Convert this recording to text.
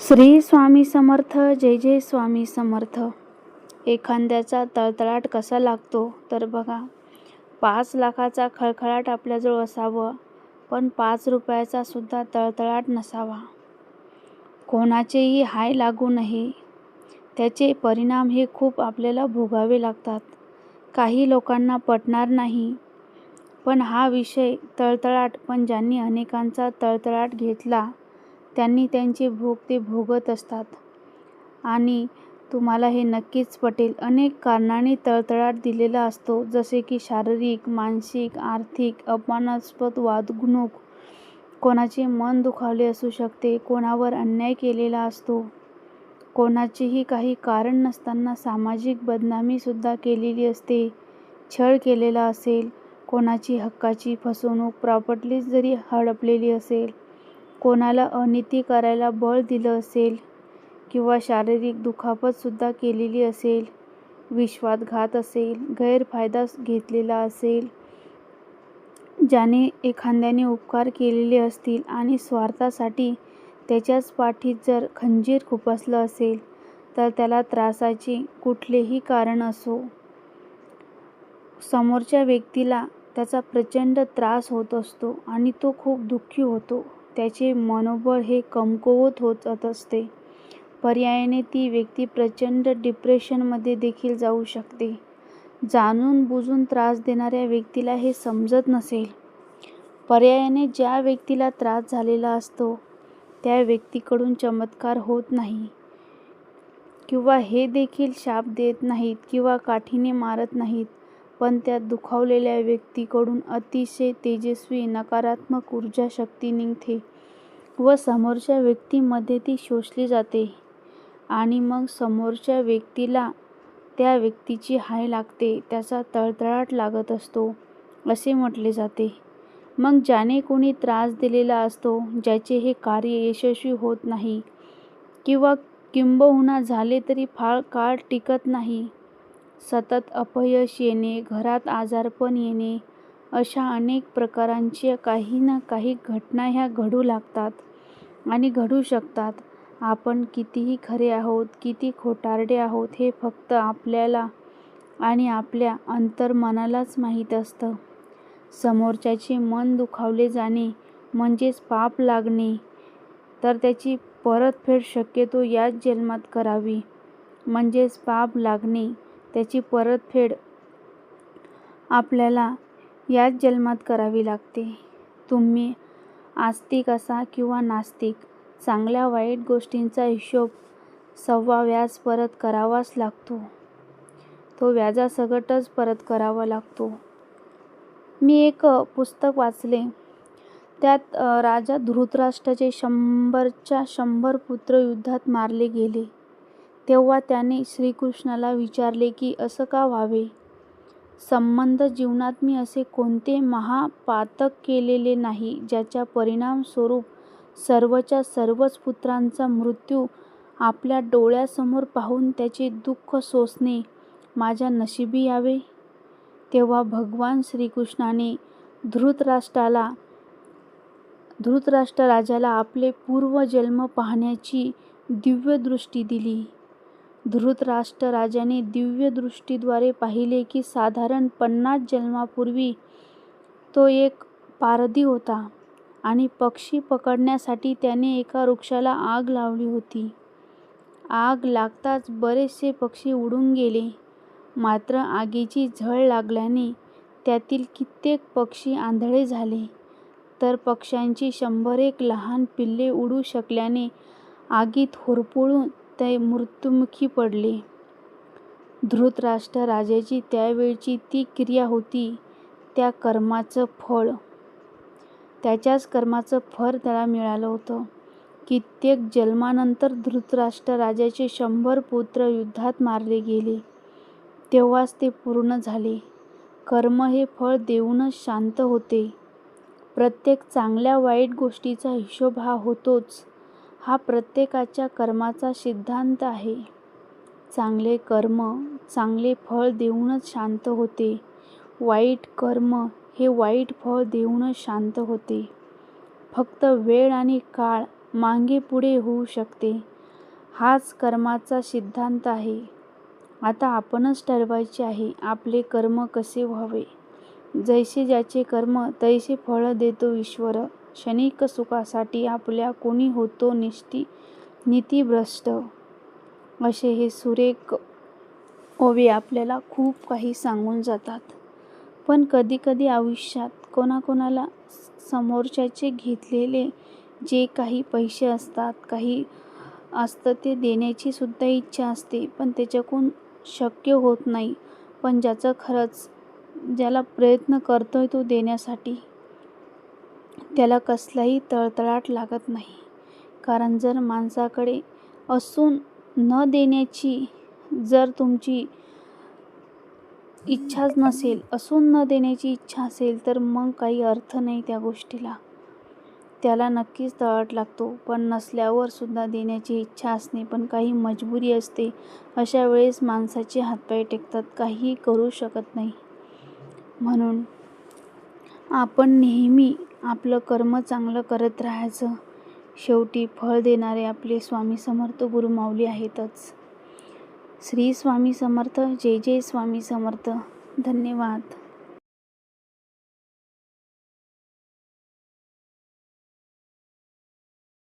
श्री स्वामी समर्थ जय जय स्वामी समर्थ. एखाद्याचा तळतळाट कसा लागतो तर बघा पाच लाखाचा खळखळाट आपल्याजवळ असावं पण पाच रुपयाचा सुद्धा तळतळाट नसावा. कोणाचेही हाय लागू नये त्याचे परिणाम हे खूप आपल्याला भोगावे लागतात. काही लोकांना पटणार नाही. पण हा विषय तळतळाट पण ज्यांनी अनेकांचा तळतळाट घेतला त्यांनी त्यांचे भोग ते भोगत असतात. आणि तुम्हाला हे नक्कीच पटेल. अनेक कारणांनी तळतळाट दिलेला असतो जसे की शारीरिक मानसिक आर्थिक अपमानास्पद वागणूक कोणाचे मन दुखावले असू शकते कोणावर अन्याय केलेला असतो. कोणाचेही काही कारण नसताना सामाजिक बदनामीसुद्धा केलेली असते छळ केलेला असेल. कोणाची हक्काची फसवणूक प्रॉपर्टीज जरी हडपलेली असेल कोणाला अनिती करायला बळ दिलं असेल किंवा शारीरिक दुखापतसुद्धा केलेली असेल विश्वासघात असेल गैरफायदा घेतलेला असेल ज्याने एखाद्याने उपकार केलेले असतील आणि स्वार्थासाठी त्याच्याच पाठीत जर खंजीर खुपसलं असेल तर त्याला त्रासाचे कुठलेही कारण असो. समोरच्या व्यक्तीला त्याचा प्रचंड त्रास होत असतो आणि तो खूप दुःखी होतो. त्याचे मनोबळ हे कमकुवत होत असते. पर्यायाने ती व्यक्ती प्रचंड डिप्रेशनमध्ये देखील जाऊ शकते. जाणून बुजून त्रास देणाऱ्या व्यक्तीला हे समजत नसेल. पर्यायाने ज्या व्यक्तीला त्रास झालेला असतो त्या व्यक्तीकडून चमत्कार होत नाही. किंवा हे देखील शाप देत नाहीत किंवा काठीने मारत नाहीत. पण त्या दुखावलेल्या व्यक्तीकडून अतिशय तेजस्वी नकारात्मक ऊर्जा शक्ती निघते व समोरच्या व्यक्तीमध्ये ती शोषली जाते आणि मग समोरच्या व्यक्तीला त्या व्यक्तीची हाय लागते त्याचा तळतळाट लागत असतो असे म्हटले जाते. मग ज्याने कोणी त्रास दिलेला असतो ज्याचे हे कार्य यशस्वी होत नाही किंवा किंबहुना झाले तरी फार काळ टिकत नाही सतत अपयश येणे घरात आजारपण येणे अशा अनेक प्रकारांच्या काही ना काही घटना ह्या घडू लागतात आणि घडू शकतात. आपण कितीही खरे आहोत किती खोटारडे आहोत हे फक्त आपल्याला आणि आपल्या अंतर्मनालाच माहीत असतं. समोरच्याचे मन दुखावले जाणे म्हणजेच पाप लागणे तर त्याची परतफेड शक्यतो याच जन्मात करावी. म्हणजेच पाप लागणे त्याची परतफेड आपल्याला याच जन्मात करावी लागते. तुम्ही आस्तिक असा किंवा नास्तिक चांगल्या वाईट गोष्टींचा हिशोब सव्वा व्याज परत करावाच लागतो. तो व्याजासकटच परत करावा लागतो. मी एक पुस्तक वाचले. त्यात राजा धृतराष्ट्राचे शंभरच्या शंभर पुत्र युद्धात मारले गेले. तेव्हा त्याने श्रीकृष्णाला विचारले की असं का व्हावे? संबंध जीवनात मी असे कोणते महापातक केलेले नाही ज्याच्या परिणामस्वरूप सर्वच्या सर्वच पुत्रांचा मृत्यू आपल्या डोळ्यासमोर पाहून त्याचे दुःख सोसणे माझ्या नशिबी यावे? तेव्हा भगवान श्रीकृष्णाने धृतराष्ट्राला धृतराष्ट्र राजाला आपले पूर्वजन्म पाहण्याची दिव्यदृष्टी दिली. धृतराष्ट्र राजाने दिव्यदृष्टीद्वारे पाहिले की साधारण पन्नास जन्मापूर्वी तो एक पारधी होता आणि पक्षी पकडण्यासाठी त्याने एका वृक्षाला आग लावली होती. आग लागताच बरेचसे पक्षी उडून गेले. मात्र आगीची झळ लागल्याने त्यातील कित्येक पक्षी आंधळे झाले. तर पक्ष्यांची शंभर एक लहान पिल्ले उडू शकल्याने आगीत होरपळून ते मृत्युमुखी पडले. धृतराष्ट्र राजाची त्यावेळची ती क्रिया होती त्या कर्माचं फळ. त्याच्याच कर्माचं फळ त्याला मिळालं होतं. कित्येक जन्मानंतर धृतराष्ट्र राजाचे शंभर पुत्र युद्धात मारले गेले. तेव्हाच ते पूर्ण झाले. कर्म हे फळ देऊनच शांत होते. प्रत्येक चांगल्या वाईट गोष्टीचा हिशोब हा होतोच. हा प्रत्येकाच्या कर्माचा सिद्धांत आहे. चांगले कर्म चांगले फळ देऊनच शांत होते. वाईट कर्म हे वाईट फळ देऊनच शांत होते. फक्त वेळ आणि काळ मागे पुढे होऊ शकते. हाच कर्माचा सिद्धांत आहे. आता आपणच ठरवायचे आहे आपले कर्म कसे व्हावे? जैसे ज्याचे कर्म तैसे फळ देतो ईश्वर. क्षणिक सुखासाठी आपल्या कोणी होतो निष्ठी नीतिभ्रष्ट? असे हे सुरेख ओवे आपल्याला खूप काही सांगून जातात. पण कधीकधी आयुष्यात कोणाकोणाला समोरच्याचे घेतलेले जे काही पैसे असतात काही असतं ते देण्याची सुद्धा इच्छा असते पण त्याच्याकडून शक्य होत नाही. पण ज्याचं खरंच ज्याला प्रयत्न करतोय तो देण्यासाठी. त्याला कसलाही तळतळाट लागत नाही. कारण जर माणसाकडे असून न देण्याची जर तुमची इच्छाच नसेल असून न देण्याची इच्छा असेल तर मग काही अर्थ नाही त्या गोष्टीला. त्याला नक्कीच तळाट लागतो पण नसल्यावर सुद्धा देण्याची इच्छा असणे पण काही मजबुरी असते. अशा वेळेस माणसाचे हातपाय टेकतात काहीही करू शकत नाही. म्हणून आपण नेहमी आपलं कर्म चांगलं करत राहायचं. शेवटी फळ देणारे आपले स्वामी समर्थ गुरुमाऊली आहेतच. श्री स्वामी समर्थ जय जय स्वामी समर्थ. धन्यवाद.